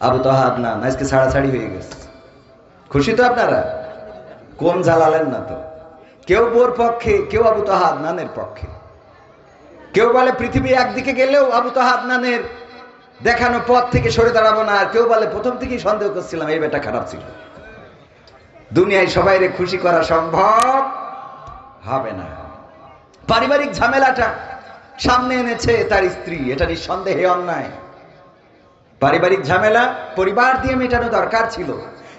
আবু তহাদ না আজকে ছাড়াছাড়ি হয়ে গেছে খুশি তো আপনারা কোন জ্বালালেন না তো কেউ বোর পক্ষে কেউ আবু তহাদ নানের পক্ষে কেউ বলে পৃথিবী একদিকে গেলেও আবু তহাদ নানের দেখানো পথ থেকে সরে দাঁড়াবো না আর কেউ বলে প্রথম থেকেই সন্দেহ করছিলাম এই বেটা খারাপ ছিল। দুনিয়ায় সবাইরে খুশি করা সম্ভব হবে না। পারিবারিক ঝামেলাটা সামনে এনেছে তার স্ত্রী, এটা নিঃসন্দেহে অন্যায়। পারিবারিক ঝামেলা, পরিবার দিয়ে মেটানো দরকার ছিল।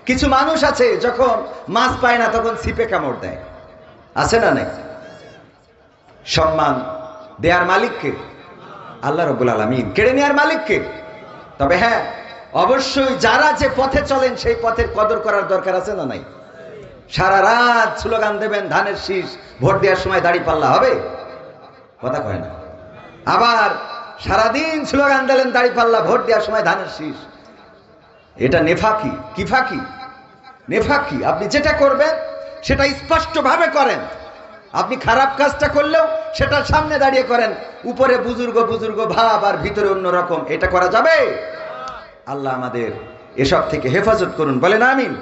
কিছু মানুষ আছে যখন মাছ পায় না, তখন ছিপে কামড় দেয়। আছে না নাই? সম্মান দেয়ার মালিককে? আল্লাহ রবুল আলমিন। কেড়ে নেওয়ার মালিককে? তবে হ্যাঁ অবশ্যই যারা যে পথে চলেন, সেই পথের কদর করার দরকার আছে না নাই? সারা রাত স্লোগান দেবেন, ধানের শীষ, ভোট দেওয়ার সময় দাড়ি পাল্লা হবে? কথা কয় না। আবার সারাদিন স্লোগান দিলেন দাড়ি পাল্লা ভোট দেওয়ার সময় ধানের শীষ। এটা নেফাকি কি ফাঁকি নেফাকি, আপনি যেটা করবেন, সেটা স্পষ্টভাবে করেন। আপনি খারাপ কাজটা করলেও সেটা সামনে দাঁড়িয়ে করেন। উপরে বুজুর্গ বুজুর্গ ভাব আর ভিতরে অন্য রকম। এটা করা যাবে? আল্লাহ আমাদের এসব থেকে হেফাজত করুন। বলেন আমিন।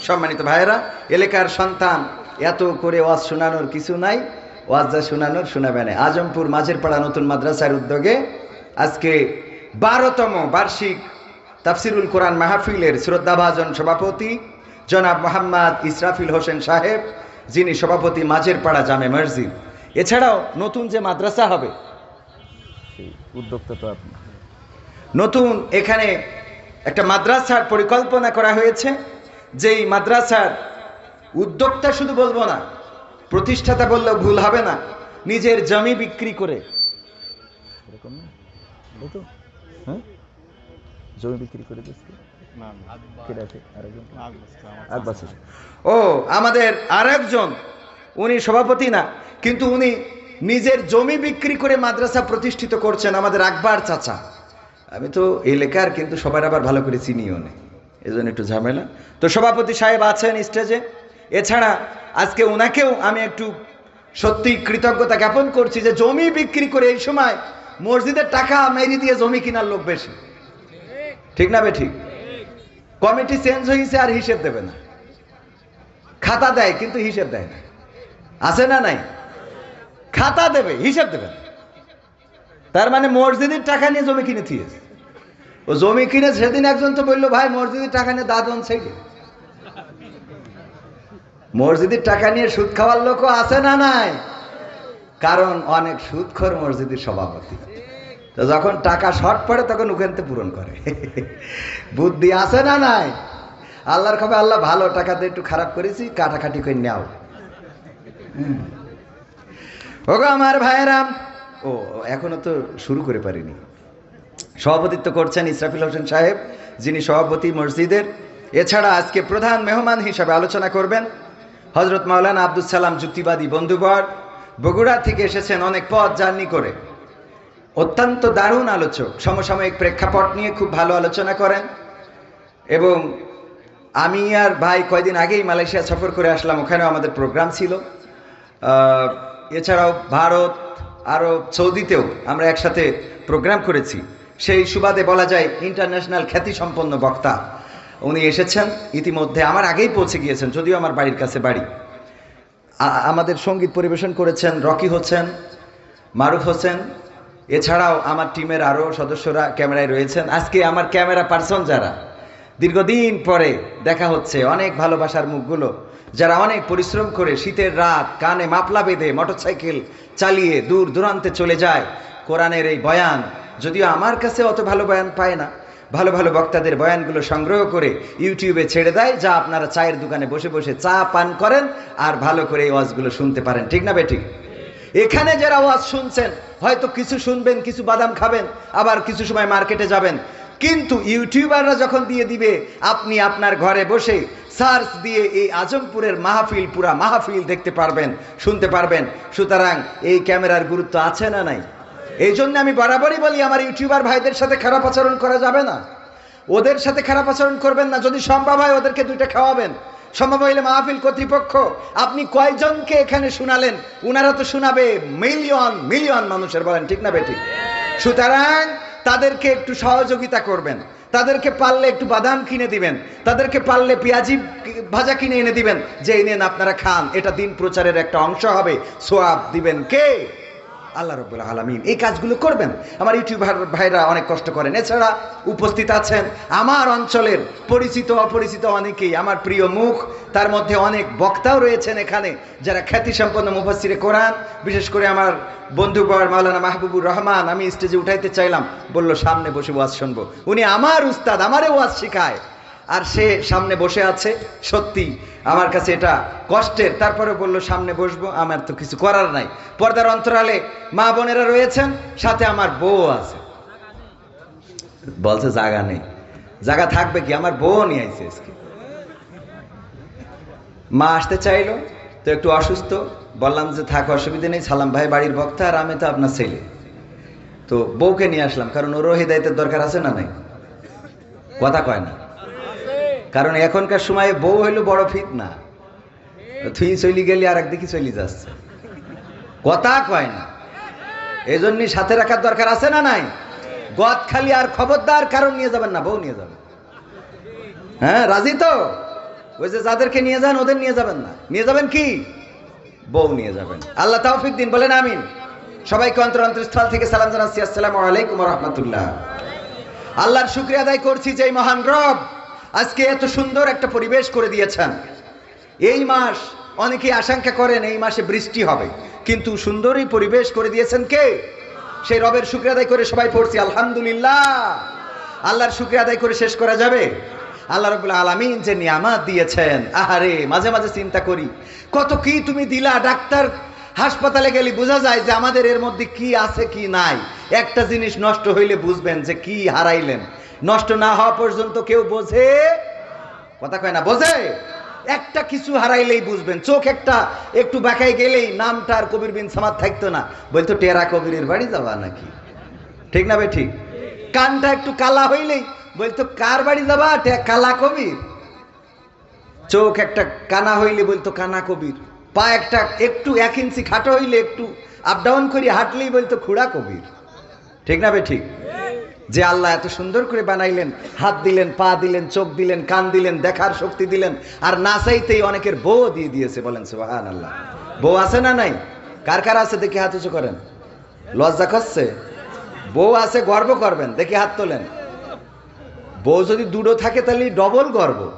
সম্মানিত ভাইয়েরা, এলাকার সন্তান, এত করে ওয়াজ শোনানোর কিছু নাই। ওয়াজ শোনানোর শোনাবে না। আজমপুর মাঝের পাড়া নতুন মাদ্রাসার উদ্যোগে আজকে বারোতম বার্ষিক তাফসিরুল কোরআন মাহফিলের শ্রদ্ধাভাজন সভাপতি জনাব মোহাম্মদ ইসরাফিল হোসেন সাহেব যিনি সভাপতি মাঝের পাড়া জামে মসজিদ। এছাড়াও নতুন যে মাদ্রাসা হবে উদ্যোক্তা তো আপনি। নতুন এখানে একটা মাদ্রাসার পরিকল্পনা করা হয়েছে যেই মাদ্রাসার উদ্যোক্তা শুধু বলব না প্রতিষ্ঠাতা বললেও ভুল হবে না নিজের জমি বিক্রি করে তো? হ্যাঁ? জমি বিক্রি করে। ও আমাদের আরেকজন। উনি সভাপতি না কিন্তু উনি নিজের জমি বিক্রি করে মাদ্রাসা প্রতিষ্ঠিত করছেন আমাদের আকবর চাচা। আমি তো এই লেখার কিন্তু সবার আবার ভালো করে চিনিও নেই এই জন্য একটু ঝামেলা। তো সভাপতি সাহেব আছেন স্টেজে। এছাড়া আজকে ওনাকেও আমি একটু সত্যি কৃতজ্ঞতা জ্ঞাপন করছি যে জমি বিক্রি করে এই সময় মসজিদের টাকা মেরি দিয়ে জমি কেনার লোক বেশি। ঠিক না বে ঠিক? কমিটি চেঞ্জ হয়েছে আর হিসেব দেবে না। খাতা দেয় কিন্তু হিসেব দেয় না। আছে না নাই? খাতা দেবে, হিসেব দেবে না। তার মানে মসজিদের টাকা নিয়ে জমি কিনে থিয়েছে ও জমি কিনে সেদিন একজন তো বলল, ভাই, মসজিদের টাকা নিয়ে দাদন সাইডে মসজিদের টাকা নিয়ে সুদ খাওয়ার লোকও আছে না নাই? কারণ অনেক সুদখোর মসজিদের সভাপতি। তো যখন টাকা শর্ট পড়ে, তখন ওখানতে পূরণ করে। বুদ্ধি আছে না নাই? আল্লাহর খবর আল্লাহ ভালো টাকাতে একটু খারাপ করেছি, কাটাকাটি করে নেও। ওগো আমার ভাইয়েরাম ও, এখনও তো শুরু করে পারিনি। সভাপতিত্ব করছেন ইসরাফিল হোসেন সাহেব, যিনি সভাপতি মসজিদের। এছাড়া আজকে প্রধান মেহমান হিসাবে আলোচনা করবেন হজরত মাওলানা আব্দুল সালাম যুক্তিবাদী বন্ধুবর বগুড়া থেকে এসেছেন অনেক পথ জার্নি করে। অত্যন্ত দারুণ আলোচক। সমসাময়িক প্রেক্ষাপট নিয়ে খুব ভালো আলোচনা করেন। এবং আমি আর ভাই কয়দিন আগেই মালয়েশিয়া সফর করে আসলাম। ওখানেও আমাদের প্রোগ্রাম ছিল। এছাড়াও ভারত আরও সৌদিতেও আমরা একসাথে প্রোগ্রাম করেছি। সেই সুবাদে বলা যায় ইন্টারন্যাশনাল খ্যাতিসম্পন্ন বক্তা। উনি এসেছেন। ইতিমধ্যে আমার আগেই পৌঁছে গিয়েছেন, যদিও আমার বাড়ির কাছে বাড়ি। আমাদের সংগীত পরিবেশন করেছেন রকি হোসেন, মারুফ হোসেন। এছাড়াও আমার টিমের আরও সদস্যরা ক্যামেরায় রয়েছেন। আজকে আমার ক্যামেরা পার্সন যারা, দীর্ঘদিন পরে দেখা হচ্ছে অনেক ভালোবাসার মুখগুলো। যারা অনেক পরিশ্রম করে শীতের রাত, কানে মাপলা বেঁধে মোটরসাইকেল চালিয়ে দূর দূরান্তে চলে যায়। কোরআনের এই বয়ান, যদিও আমার কাছে অত ভালো বয়ান পায় না ভালো ভালো বক্তাদের বয়ানগুলো সংগ্রহ করে ইউটিউবে ছেড়ে দেয়, যা আপনারা চায়ের দোকানে বসে বসে চা পান করেন আর ভালো করে এই ওয়াজগুলো শুনতে পারেন। ঠিক না বেঠিক এখানে যারা ওয়াজ শুনছেন, হয়তো কিছু শুনবেন, কিছু বাদাম খাবেন, আবার কিছু সময় মার্কেটে যাবেন। কিন্তু ইউটিউবাররা যখন দিয়ে দিবে, আপনি আপনার ঘরে বসে সার্চ দিয়ে এই আজমপুরের মাহফিল, পুরা মাহফিল দেখতে পারবেন, শুনতে পারবেন। সুতরাং এই ক্যামেরার গুরুত্ব আছে না নাই? এই জন্য আমি বরাবরই বলি, আমার ইউটিউবার ভাইদের সাথে খারাপ আচরণ করা যাবে না। ওদের সাথে খারাপ আচরণ করবেন না। যদি সম্ভব হয় ওদেরকে দুইটা খাওয়াবেন। সম্ভব হইলে মাহফিল কর্তৃপক্ষ, আপনি কয়জনকে এখানে শুনালেন? উনারা তো শোনাবে মিলিয়ন মিলিয়ন মানুষের, বলেন ঠিক না বেঠিক? সুতরাং তাদেরকে একটু সহযোগিতা করবেন। তাদেরকে পারলে একটু বাদাম কিনে দিবেন। তাদেরকে পারলে পেঁয়াজি ভাজা কিনে এনে দিবেন। যে নেন আপনারা খান, এটা দিন প্রচারের একটা অংশ হবে। সোয়াব দিবেন কে? আল্লাহ রব্বুল আলমিন এই কাজগুলো করবেন। আমার ইউটিউবার ভাইরা অনেক কষ্ট করেন। এছাড়া উপস্থিত আছেন আমার অঞ্চলের পরিচিত, অপরিচিত অনেকেই। আমার প্রিয় মুখ, তার মধ্যে অনেক বক্তাও রয়েছেন এখানে, যারা খ্যাতি সম্পন্ন মুফাসিরে কোরআন, বিশেষ করে আমার বন্ধুবর মাওলানা মাহবুবুর রহমান, আমি স্টেজে উঠাইতে চাইলাম, বলল, সামনে বসে ওয়াজ শুনব। উনি আমার উস্তাদ, আমারে ওয়াজ শিখায়। আর সে সামনে বসে আছে, সত্যি আমার কাছে এটা কষ্টের। তারপরে বলল, সামনে বসবো, আমার তো কিছু করার নাই। পর্দার অন্তরালে মা বোনেরা রয়েছেন, সাথে আমার বউ আছে। বলছে জায়গা নেই। জায়গা থাকবে কি? আমার বউ নিয়ে আইছে আজকে। মা আসতে চাইলো, তো একটু অসুস্থ। বললাম যে, থাক, অসুবিধা নেই, সালাম ভাই, বাড়ির বক্তা, আর আমি তো আপনার ছেলে। তো বউকে নিয়ে আসলাম, কারণ ওরও হৃদায়তের দরকার আছে না নাই? কথা কয় না। কারণ এখনকার সময়ে বউ হইল বড় ফিট না তুই চলি গেলি আর একদিকে চলি যাচ্ছে। কথা কয় না। এই জন্যই সাথে রাখার দরকার আছে না নাই? গদ খালি আর খবরদার কারণ নিয়ে যাবেন না বউ নিয়ে যাবেন। হ্যাঁ রাজি তো? ওই যে যাদেরকে নিয়ে যান ওদের নিয়ে যাবেন না। নিয়ে যাবেন কি? বউ নিয়ে যাবেন। আল্লাহ তাওফিক দিন বলেন আমিন। সবাইকে অন্তর অন্তরস্থল থেকে সালাম জানাচ্ছি। আসসালামু আলাইকুম রহমতুল্লাহ। আল্লাহর শুক্রিয়া আদায় করছি যে মহান রব আজকে এত সুন্দর একটা পরিবেশ করে দিয়েছেন। এই মাস অনেকেই আশঙ্কা করেন এই মাসে বৃষ্টি হবে। কিন্তু সুন্দরই পরিবেশ করে দিয়েছেন কে? সেই রবের শুক্রিয়া আদায় করে সবাই পড়ছি, আলহামদুলিল্লাহ। আল্লাহর শুক্রিয়া আদায় করে শেষ করা যাবে? আল্লাহ রবুল্লা আলমিন যে নিয়ামাত দিয়েছেন। আহারে, মাঝে মাঝে চিন্তা করি, কত কি তুমি দিলা? ডাক্তার হাসপাতালে গেলে বোঝা যায় যে আমাদের এর মধ্যে কি আছে, কি নাই। একটা জিনিস নষ্ট হইলে বুঝবেন যে কি হারাইলেন। নষ্ট না হওয়া পর্যন্ত কেউ বোঝে? কথা কয় না, বোঝে? একটা কিছু হারাইলেই বুঝবেন। চোখ একটা, একটু বাঁকাই গেলেই নামটা আর কবির বিন সামাদ থাকতো না। বলতো, টেরা কবিরের বাড়ি যাওয়া নাকি? ঠিক না ভাই ঠিক? কানটা একটু কালা হইলেই বলতো, কার বাড়ি যাবা? কালা কবির? চোখ একটা কানা হইলে বলতো, কানা কবির। পা একটা একটু এক ইঞ্চি খাটো হইলে একটু আপ ডাউন করি, হাঁটলেই বলতো, খুড়া কবির। ঠিক না ভাই ঠিক? যে আল্লাহ এত সুন্দর করে বানাইলেন, হাত দিলেন, পা দিলেন, চোখ দিলেন, কান দিলেন, দেখার শক্তি দিলেন, আর না চাইতেই অনেকের বউ দিয়ে দিয়েছে বলেন সুবাহান আল্লাহ বউ আছে না নাই? কার কার আছে? দেখি হাত উঁচু করেন। লজ্জা করছে? বউ আছে, গর্ব করবেন, দেখি হাত তোলেন। বউ যদি দুটো থাকে, তাহলে ডবল গর্ব।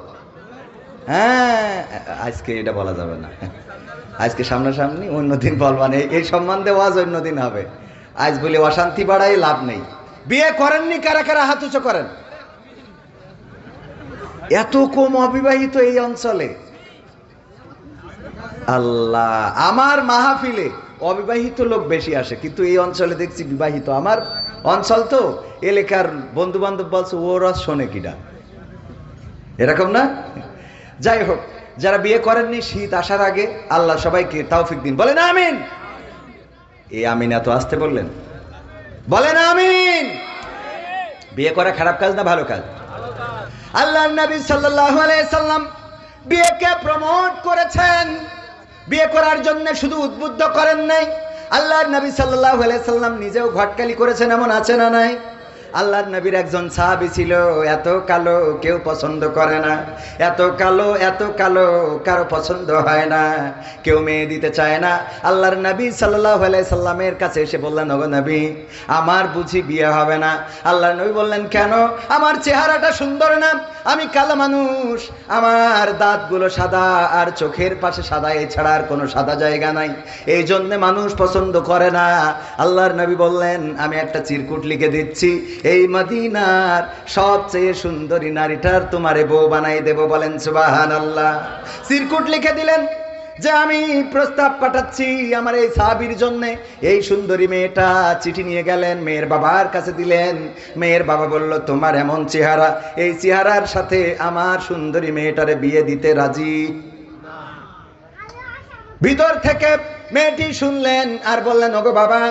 হ্যাঁ আজকে এটা বলা যাবে না। আজকে সামনাসামনি অন্যদিন বলবান এই- সম্মান দেওয়াজ অন্যদিন হবে। আজ বলে অশান্তি বাড়াই লাভ নেই। বিয়ে করেননি, কারা কারা হাত উঁচু করেন? এত কম অবিবাহিত এই অঞ্চলে। আল্লাহ, আমার মাহফিলে অবিবাহিত লোক বেশি আসে, কিন্তু এই অঞ্চলে দেখছি বিবাহিত। আমার অঞ্চল তো, এলাকার বন্ধু বান্ধব বলছে ও রস শোনে কিনা এরকম না? যাই হোক, যারা বিয়ে করেননি, শীত আসার আগে আল্লাহ সবাইকে তাওফিক দিন। বলেন আমিন। এই আমিন এত আসতে বললেন? বলেন আমিন। বিয়ে করা খারাপ কাজ না ভালো কাজ? আল্লাহ নবী সাল্লাল্লাহু আলাইহি সাল্লাম বিয়েকে প্রমোট করেছেন। বিয়ে করার জন্য শুধু উদ্বুদ্ধ করেন নাই। আল্লাহ নবী আলাইহি সাল্লাম নিজেও ঘটকালি করেছেন, এমন আছে না নাই? আল্লাহর নবীর একজন সাহাবী ছিল এত কালো কেউ পছন্দ করে না। এত কালো এত কালো কারও পছন্দ হয় না। কেউ মেয়ে দিতে চায় না। আল্লাহর নবী আলাইহি সাল্লামের কাছে এসে বললেন, ওগো নবী, আমার বুঝি বিয়ে হবে না। আল্লাহর নবী বললেন, কেন? আমার চেহারাটা সুন্দর না। আমি কালো মানুষ। আমার দাঁতগুলো সাদা আর চোখের পাশে সাদা, এছাড়া আর কোনো সাদা জায়গা নাই। এই জন্যে মানুষ পছন্দ করে না। আল্লাহর নবী বললেন, আমি একটা চিরকুট লিখে দিচ্ছি। এই মদিনার সবচেয়ে সুন্দরী নারীটার তোমারে বউ বানাই দেব বলেন সুবাহান আল্লাহ চিরকুট লিখে দিলেন যে আমি প্রস্তাব পাঠাচ্ছি আমার এই সাহাবির জন্য। এই সুন্দরী মেয়েটা চিঠি নিয়ে গেলেন, মেয়ের বাবার কাছে দিলেন। মেয়ের বাবা বলল, তোমার এমন চেহারা, এই চেহারার সাথে আমার সুন্দরী মেয়েটারে বিয়ে দিতে রাজি? ভিতর থেকে মেয়েটি শুনলেন আর বললেন, ওগো বাবা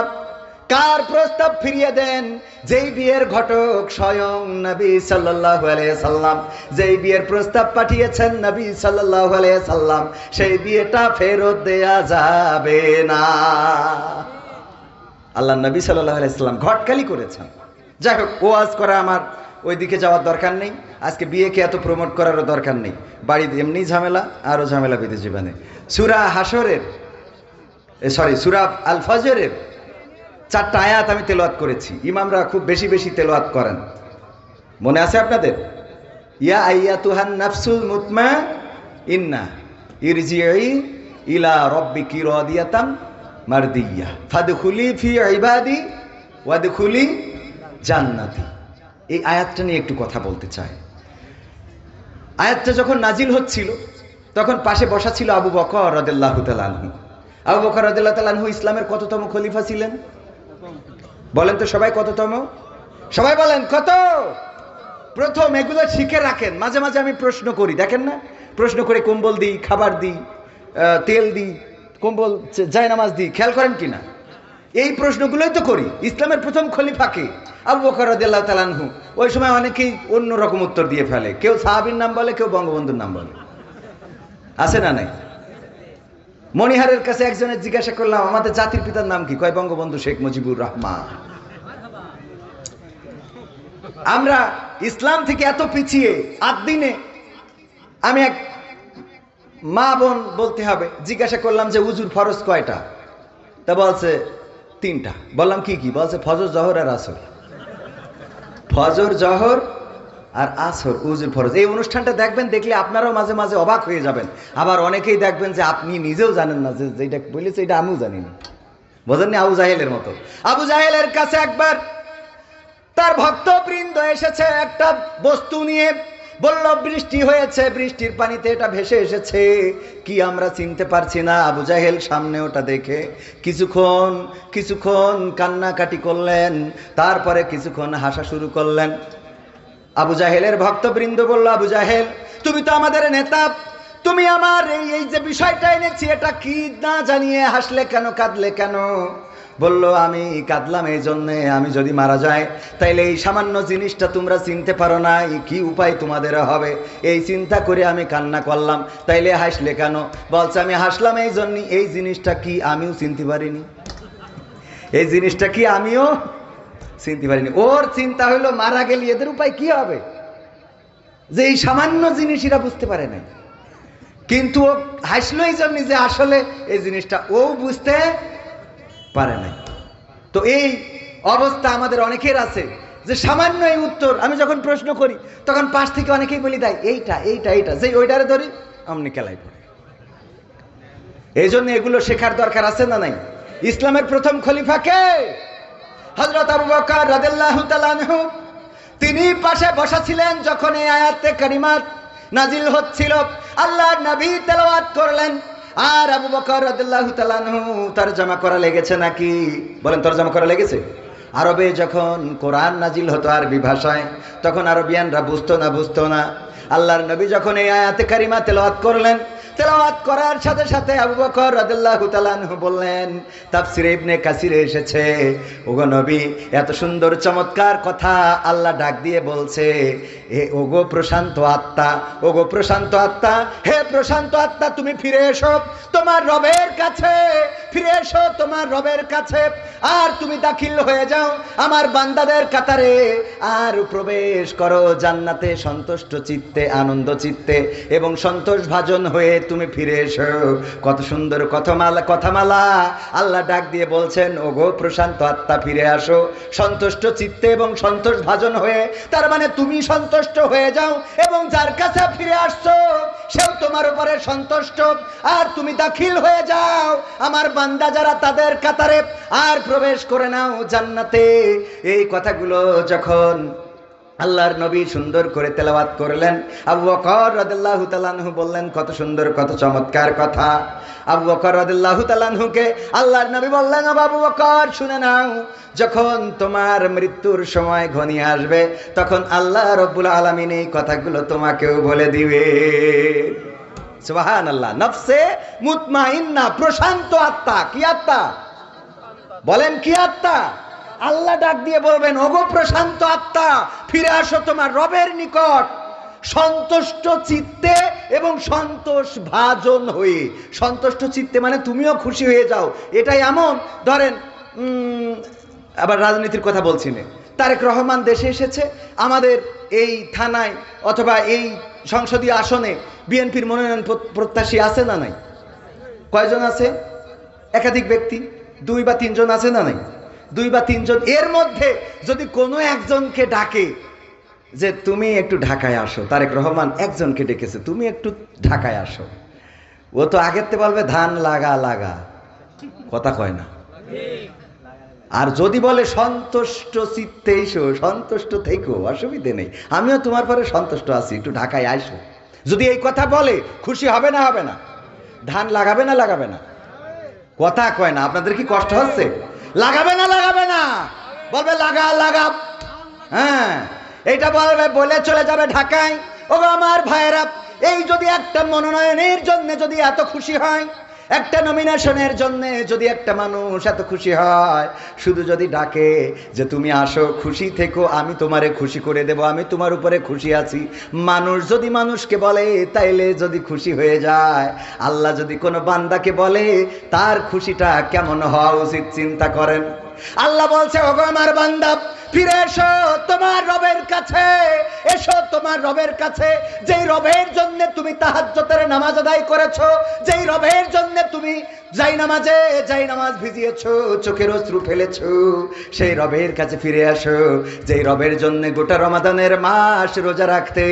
কার প্রস্তাব ফিরিয়ে দেন, যেই বিয়ের ঘটক স্বয়ং নবী আলাইহি সাল্লাম। যেই বিয়ের প্রস্তাব পাঠিয়েছেন নবী আলাইহি সাল্লাম, সেই বিয়েটা ফেরত দেয়া যাবে না। আল্লাহ নবী আলাইহি সাল্লাম ঘটকালি করেছেন। যাই হোক, ওয়াজ করা আমার ওই দিকে যাওয়ার দরকার নেই। আজকে বিয়েকে এত প্রমোট করারও দরকার নেই। বাড়িতে এমনি ঝামেলা আরও ঝামেলা বেঁধে জীবনে সুরা হাসরের সরি সুরা আল ফজরের চারটা আয়াত আমি তেলাওয়াত করেছি। ইমামরা খুব বেশি বেশি তেলাওয়াত করেন। মনে আছে আপনাদের? ইয়া আইয়া তুহান নাফসুল মুতমা ইন্না ইরজিই ইলা রব্বিকি রাদিয়াতাম মারদিয়া। ফাদখুলি ফি ইবাদি ওয়াদখুলি জান্নাতি। এই আয়াতটা নিয়ে একটু কথা বলতে চাই। আয়াতটা যখন নাজিল হচ্ছিল, তখন পাশে বসা ছিল আবু বকর রাদিয়াল্লাহু তাআলা আনহু। আবু বকর রাদিয়াল্লাহু তাআলা আনহু ইসলামের কততম খলিফা ছিলেন? বলেন তো সবাই কততম? সবাই বলেন, কত? প্রথম এগুলো শিখে রাখেন। মাঝে মাঝে আমি প্রশ্ন করি, দেখেন না? প্রশ্ন করে কম্বল দিই, খাবার দিই তেল দিই, কম্বল যায় নামাজ দিই, খেয়াল করেন কি না? এই প্রশ্নগুলোই তো করি। ইসলামের প্রথম খলিফাকে আবু বকর রাদিয়াল্লাহু তাআলা আনহু। ওই সময় অনেকেই অন্য রকম উত্তর দিয়ে ফেলে। কেউ সাহাবীর নাম বলে, কেউ বঙ্গবন্ধুর নাম বলে। আছে না নাই? মনিহারের কাছে একজনের জিজ্ঞাসা করলাম, আমাদের জাতির পিতার নাম কি? কয়, বঙ্গবন্ধু শেখ মুজিবুর রহমান। আমরা ইসলাম থেকে এত পিছিয়ে আট দিনে আমি এক মা বোন বলতে হবে, জিজ্ঞাসা করলাম যে উজুর ফরজ কয়টা? তা বলছে, তিনটা। বললাম, কি কি? বলছে, ফজর, জহর আর আসর। ফজর, জহর আর আসর, উজুর ফরজ। এই অনুষ্ঠানটা দেখবেন, দেখলে আপনারাও মাঝে মাঝে অবাক হয়ে যাবেন। আবার অনেকেই দেখবেন যে আপনি নিজেও জানেন না যে যেটা বলেছে, এটা আমিও জানি না বোঝেননি আবু জাহেলের মতো? আবু জাহেলের কাছে একবার তার ভক্তবৃন্দ এসেছে একটা বস্তু নিয়ে। বলল, বৃষ্টি হয়েছে, বৃষ্টির পানিতে এটা ভেসে এসেছে। কি আমরা চিনতে পারছি না? আবু জাহেল সামনে ওটা দেখে কিছুক্ষণ কিছুক্ষণ কান্নাকাটি করলেন, তারপরে কিছুক্ষণ হাসা শুরু করলেন। আবু জাহেলের ভক্তবৃন্দ বলল, আবু জাহেল, তুমি তো আমাদের নেতা। তুমি আমার এই এই যে বিষয়টা এনেছি, এটা কি না জানিয়ে হাসলে কেন, কাঁদলে কেন? বলল, আমি কাঁদলাম এই জন্যে আমি যদি মারা যাই, তাইলে এই সামান্য জিনিসটা তোমরা চিনতে পারো না কি উপায় তোমাদের হবে? এই চিন্তা করে আমি কান্না করলাম। তাইলে হাসলে কেন? বলছে, আমি হাসলাম এই জন্য এই জিনিসটা কি আমিও চিনতে পারিনি? এই জিনিসটা কি আমিও চিনতে পারিনি। ওর চিন্তা হইল, মারা গেলে এদের উপায় কি হবে? যে এই সামান্য জিনিস এরা বুঝতে পারে নাই। কিন্তু ও হাসলো এই জন্য যে আসলে এই জিনিসটা ও বুঝতে পারে নাই। তো এই অবস্থা আমাদের অনেকের আছে, যে সামান্য এই উত্তর আমি যখন প্রশ্ন করি, তখন পাশ থেকে অনেকেই বলি দেয় এইটা এইটা এইটা, যেই ওইটারে ধরি, অমনি খেলাই পড়ে। এই জন্য এগুলো শেখার দরকার আছে না নাই? ইসলামের প্রথম খলিফা কে? হজরত আবু বকর রাদিয়াল্লাহু তিনি পাশে বসা ছিলেন যখন এই আয়াতে কারিমাত নাজিল হচ্ছিল। আল্লাহ নবী তেলাওয়াত করলেন। আর আবু বকর রাদিয়াল্লাহু তালানহু তার জামা করা লেগেছে নাকি? বলেন, তোর জামা করা লেগেছে? আরবে যখন কোরআন নাজিল হতো আরবি ভাষায়, তখন আরবিয়ানরা বুঝতো না বুঝতো না। আল্লাহর নবী যখন এই আয়াতে কারিমা তেলাওয়াত করলেন তেলাওয়াত করার সাথে সাথে আবু বকর রাদিয়াল্লাহু তাআলা আনহু বললেন, তাফসিরে ইবনে কাসিরে এসেছে। ওগো নবী, এত সুন্দর চমৎকার কথা আল্লাহ ডাক দিয়ে বলছে। এ, ওগো প্রশান্ত আত্মা, ওগো প্রশান্ত আত্মা, হে প্রশান্ত আত্মা, তুমি ফিরে এসো তোমার রবের কাছে, ফিরে এসো তোমার রবের কাছে, আর তুমি দাখিল হয়ে যাও আমার বান্দাদের কাতারে, আর প্রবেশ করো জান্নাতে সন্তুষ্ট চিত্তে, আনন্দ চিত্তে, এবং সন্তোষ ভাজন হয়ে তুমি ফিরে এসো। কত সুন্দর কথামালা কথামালা। আল্লাহ ডাক দিয়ে বলছেন, ওগো প্রশান্ত আত্মা, ফিরে আসো। সন্তুষ্ট চিত্তে এবং সন্তোষ ভাজন হয়ে, তার মানে তুমি সন্তুষ্ট হয়ে যাও এবং যার কাছে ফিরে আসছো, সেও তোমার উপরে সন্তুষ্ট। আর তুমি দাখিল হয়ে যাও। আমার বান্দা যারা তাদের কাতারে আর প্রবেশ করে নাও জান্নাতে। এই কথাগুলো যখন আল্লাহর নবী সুন্দর করে তেলাওয়াত করলেন। আবু বকর রাদিয়াল্লাহু তাআলাহু বললেন, কত সুন্দর, কত চমৎকার কথা। আবু বকর রাদিয়াল্লাহু তাআলাহুকে আল্লাহর নবী বললেন, আবু বকর, শুনে নাও, যখন তোমার মৃত্যুর সময় ঘনিয়ে আসবে, তখন আল্লাহ রব্বুল আলামিন এই কথাগুলো তোমাকেও বলে দিবে। সুবাহান আল্লাহ নফসে মুতমাইন্না, প্রশান্ত আত্মা, কি আত্মা? বলেন, কি আত্মা? আল্লাহ ডাক দিয়ে বলবেন, ওগো প্রশান্ত আত্মা, ফিরে আসো তোমার রবের নিকট। সন্তুষ্ট চিত্তে এবং সন্তোষ ভাজন হয়ে, সন্তুষ্ট চিত্তে মানে তুমিও খুশি হয়ে যাও। এটাই এমন, ধরেন আবার রাজনীতির কথা বলছি না। তারেক রহমান দেশে এসেছে, আমাদের এই থানায় অথবা এই সংসদীয় আসনে বিএনপির মনোনয়ন প্রত্যাশী আছে না নাই? কয়জন আছে? একাধিক ব্যক্তি? দুই বা তিনজন আছে না নাই? দুই বা তিনজন। এর মধ্যে যদি কোনো একজনকে ডাকে যে, তুমি একটু ঢাকায় আসো। তারেক রহমান একজনকে ডেকেছে, তুমি একটু ঢাকায় আসো। ও তো আগের তে বলবে, ধান লাগা লাগা। কথা কয় না। আর যদি বলে, সন্তুষ্ট চিত্তে এসো, সন্তুষ্ট থেকো, অসুবিধে নেই। আমিও তোমার পরে সন্তুষ্ট আছি, একটু ঢাকায় আসো। যদি এই কথা বলে, খুশি হবে না হবে না। ধান লাগাবে না লাগাবে না। কথা কয় না। আপনাদের কি কষ্ট হচ্ছে? লাগাবে না লাগাবে না। বলবে, লাগা লাগাব হ্যাঁ এইটা বলবে, বলে চলে যাবে ঢাকায়। ও আমার ভাইয়েরা, এই যদি একটা মনোনয়নের জন্য যদি এত খুশি হয় একটা নমিনেশনের জন্য যদি একটা মানুষ এত খুশি হয়, শুধু যদি ডাকে যে তুমি আসো, খুশি থেকো, আমি তোমারে খুশি করে দেব, আমি তোমার উপরে খুশি আছি। মানুষ যদি মানুষকে বলে, তাইলে যদি খুশি হয়ে যায়, আল্লাহ যদি কোনো বান্দাকে বলে, তার খুশিটা কেমন হওয়া উচিত চিন্তা করেন। আল্লাহ বলছে, ওগো আমার বান্দা, ফিরে এসো তোমার রবের কাছে, এসো তোমার রবের কাছে। যেই রবের জন্য তুমি তাহাজ্জতের নামাজ আদায় করেছ, যেই রবের জন্য তুমি যাই নামাজে যাই নামাজ ভিজিয়েছো, চোখের অশ্রু ফেলেছো, সেই রবের কাছে ফিরে আসো। যেই রবের জন্য গোটা রমাদানের মাস রোজা রাখতে,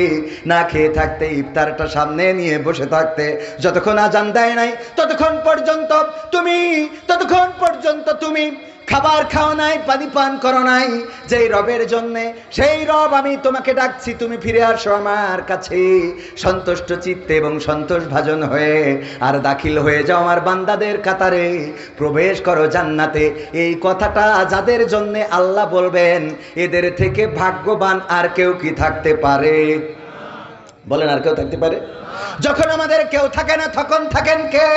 না খেয়ে থাকতে, ইফতারটা সামনে নিয়ে বসে থাকতে, যতক্ষণ আজান দেয় নাই, ততক্ষণ পর্যন্ত তুমি, ততক্ষণ পর্যন্ত তুমি খাবার খাও নাই, পানি পান করো নাই। যেই রবের জন্যে, সেই রব আমি তোমাকে ডাকছি, তুমি ফিরে আসো আমার কাছে। সন্তুষ্ট চিত্তে এবং সন্তোষ ভাজন হয়ে আর দাখিল হয়ে যাও আমার বান্দাদের কাতারে। প্রবেশ করো জান্নাতে। এই কথাটা যাদের জন্যে আল্লাহ বলবেন, এদের থেকে ভাগ্যবান আর কেউ কি থাকতে পারে? বলেন, আর কেউ থাকতে পারে? যখন আমাদের কেউ থাকে না, তখন থাকেন কে?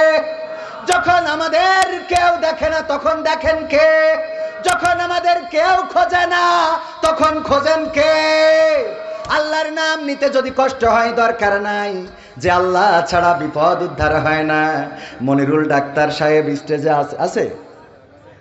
যখন আমাদের কেউ দেখে না, তখন দেখেন কে? যখন আমাদের কেউ খোঁজে না, তখন খোঁজেন কে? আল্লাহর নাম নিতে যদি কষ্ট হয়, দরকার নাই। যে আল্লাহ ছাড়া বিপদ উদ্ধার হয় না। মনিরুল ডাক্তার সাহেব স্টেজে আছে-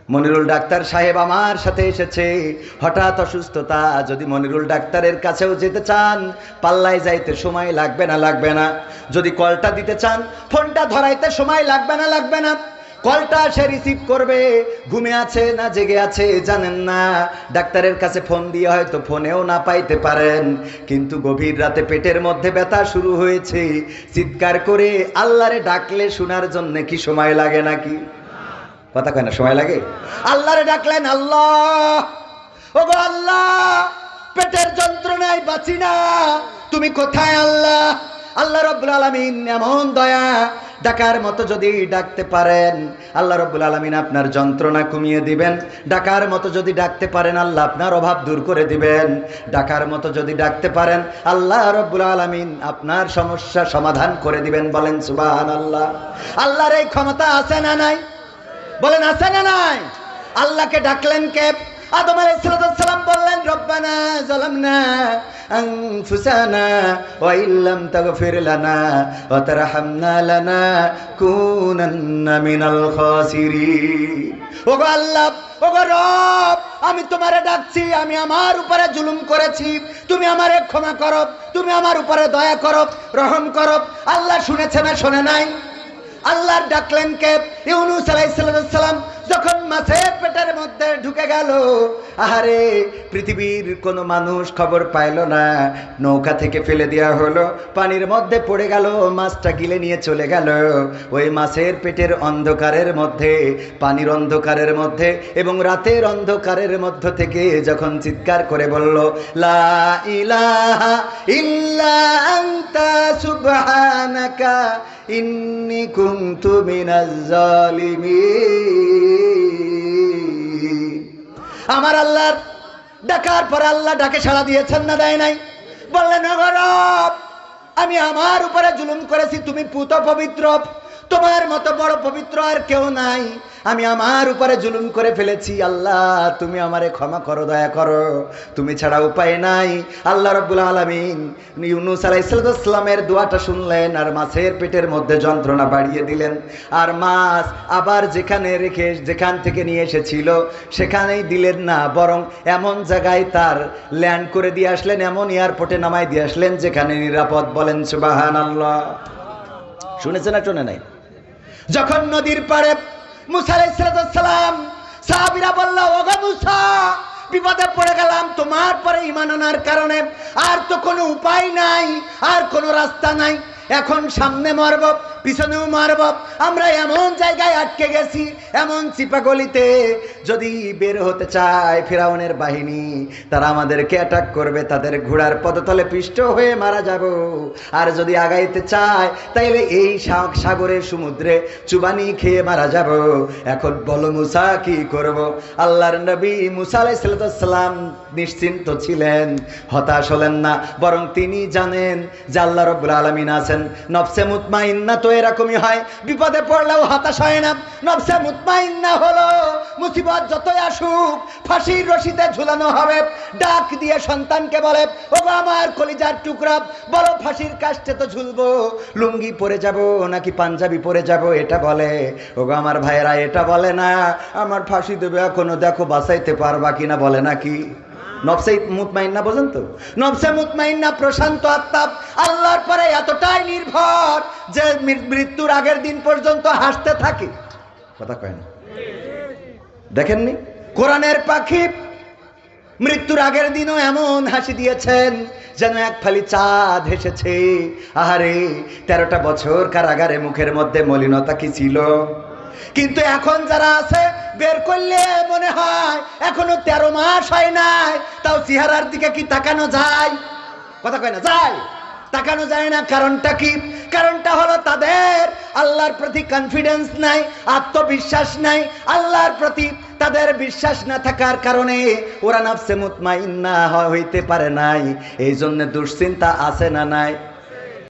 মনিরুল ডাক্তার সাহেব আমার সাথে এসেছে। হঠাৎ অসুস্থতা, যদি মনিরুল ডাক্তারের কাছেও যেতে চান, পাল্লায় যাইতে সময় লাগবে না লাগবে না। যদি কলটা দিতে চান, ফোনটা ধরাইতে সময় লাগবে না লাগবে না। কলটা সে রিসিভ করবে। ঘুমে আছে না জেগে আছে, জানেন না। ডাক্তারের কাছে ফোন দিয়ে হয়তো ফোনেও না পাইতে পারেন। কিন্তু গভীর রাতে পেটের মধ্যে ব্যথা শুরু হয়েছে। চিৎকার করে আল্লাহরে ডাকলে শোনার জন্য কি সময় লাগে নাকি? কথা কয় না, সময় লাগে? আল্লাহরে ডাকলেন, আল্লাহ! ও আল্লাহ, পেটের যন্ত্রণায় বাঁচি না। তুমি কোথায় আল্লাহ? আল্লাহ রব্বুল আলমিন এমন দয়া, ডাকার মতো যদি ডাকতে পারেন, আল্লাহ রব্বুল আলমিন আপনার যন্ত্রণা কমিয়ে দিবেন। ডাকার মতো যদি ডাকতে পারেন, আল্লাহ আপনার অভাব দূর করে দিবেন। ডাকার মতো যদি ডাকতে পারেন, আল্লাহ রব্বুল আলমিন আপনার সমস্যা সমাধান করে দিবেন বলেন সুবাহান আল্লাহ আল্লাহর এই ক্ষমতা আছে না নাই? বলেন, আছে না নাই? আল্লাহকে ডাকলেন কে? বললেন আল্লাহ রব, আমি তোমারে ডাকছি, আমি আমার উপরে জুলুম করেছি। তুমি আমারে ক্ষমা করো, তুমি আমার উপরে দয়া করো, রহম করো। আল্লাহ শুনেছে না, শোনে নাই? আল্লাহর ডাকলেন কে? ইউনুস আলাইসালাম যখন মাছের পেটের মধ্যে ঢুকে গেল, আহারে, পৃথিবীর কোনো মানুষ খবর পাইল না। নৌকা থেকে ফেলে দেওয়া হলো, পানির মধ্যে পড়ে গেল, মাছটা গিলে নিয়ে চলে গেল। ওই মাছের পেটের অন্ধকারের মধ্যে, পানির অন্ধকারের মধ্যে এবং রাতের অন্ধকারের মধ্য থেকে যখন চিৎকার করে বলল, লা ইলাহা ইল্লা আনতা সুবহানাকা ইন্নি কুনতু মিনাজ জালিমিন। আমার আল্লাহর ডাকার পর আল্লাহ ডাকে সাড়া দিয়েছেন না দেয় নাই? বললেন "ওগো রব, আমি আমার উপরে জুলুম করেছি তুমি পুত পবিত্র তোমার মতো বড় পবিত্র আর কেউ নাই। আমি আমার উপরে জুলুম করে ফেলেছি। আল্লাহ, তুমি আমারে ক্ষমা করো, দয়া করো। তুমি ছাড়া উপায় নাই। আল্লাহ রব্বুল আলমিন ইউনুস আলাইসালামের দোয়াটা শুনলেন আর মাছের পেটের মধ্যে যন্ত্রণা বাড়িয়ে দিলেন। আর মাছ আবার যেখানে রেখে, যেখান থেকে নিয়ে এসেছিল, সেখানেই দিলেন না। বরং এমন জায়গায় তার ল্যান্ড করে দিয়ে আসলেন, এমন এয়ারপোর্টে নামাই দিয়ে আসলেন, যেখানে নিরাপদ বলেন সুবাহান আল্লাহ শুনেছে না শোনে নাই? যখন নদীর পারে মুসালাম সাহাবিরা বলল, ওগো মুসা, বিপদে পড়ে গেলাম, তোমার পরে ইমান আনার কারণে আর তো কোনো উপায় নাই, আর কোনো রাস্তা নাই, এখন সামনে মারব। পিছনেও মারব আমরা এমন জায়গায় আটকে গেছি, এমন চিপাগলিতে যদি বের হতে চায় ফেরাউনের বাহিনী, তারা আমাদেরকে অ্যাটাক করবে, তাদের ঘোড়ার পদতলে পিষ্ট হয়ে মারা যাব। আর যদি আগাইতে চায়, তাইলে এই সা- সাগরে, সমুদ্রে চুবানি খেয়ে মারা যাব। এখন বলো মুসা কি করব? আল্লাহর নবী মুসা আলাইসালাম নিশ্চিন্ত ছিলেন, হতাশ হলেন না। বরং তিনি জানেন যে আল্লাহ রব্বুল আলমিন আছেন। নফসে মুতমাইন্না তো এরকমই হয়। বিপদে পড়লেও হতাশ হয় না। নফসে মুতমাইন্না হলো। মুসিবত যতই আসুক, ফাঁসির রশিতে ঝুলানো হবে। ডাক দিয়ে সন্তানকে বলে ও আমার কলিজার টুকরা, বলো ফাঁসির কাষ্টে তো ঝুলবো। লুঙ্গি পরে যাব নাকি পাঞ্জাবি পরে যাব? এটা বলে। ও আমার ভাইয়েরা, এটা বলে না। আমার ফাঁসি দেবে এখনও। দেখো বাঁচাইতে পারবা কিনা? বলে নাকি। নবসে মুতমাইন্না বোঝেন তো? নবসে মুতমাইন্না প্রশান্ত আত্মা আল্লাহর পরে এতটাই নির্ভর যে মৃত্যুর আগের দিন পর্যন্ত হাসতে থাকে। কথা কয় না? দেখেননি? কোরআনের পাখি মৃত্যুর আগের দিনও এমন হাসি দিয়েছেন যেন এক ফালি চাঁদ হেসেছে। আহারে, তেরোটা বছর কারাগারে মুখের মধ্যে মলিনতা কি ছিল? কিন্তু এখন যারা আছে, বের করলে মনে হয় এখনও তেরো মাস হয় নাই। তাও চেহারার দিকে কি তাকানো যায়? কথা কয় না, যায়। তাকানো যায় না, কারণটা কি? কারণটা হলো তাদের আল্লাহর প্রতি কনফিডেন্স নাই, আত্মবিশ্বাস নাই। আল্লাহর প্রতি তাদের বিশ্বাস না থাকার কারণে ওরা নাফসে মুতমাইন্না হইতে পারে নাই। এই জন্য দুশ্চিন্তা আছে না নাই?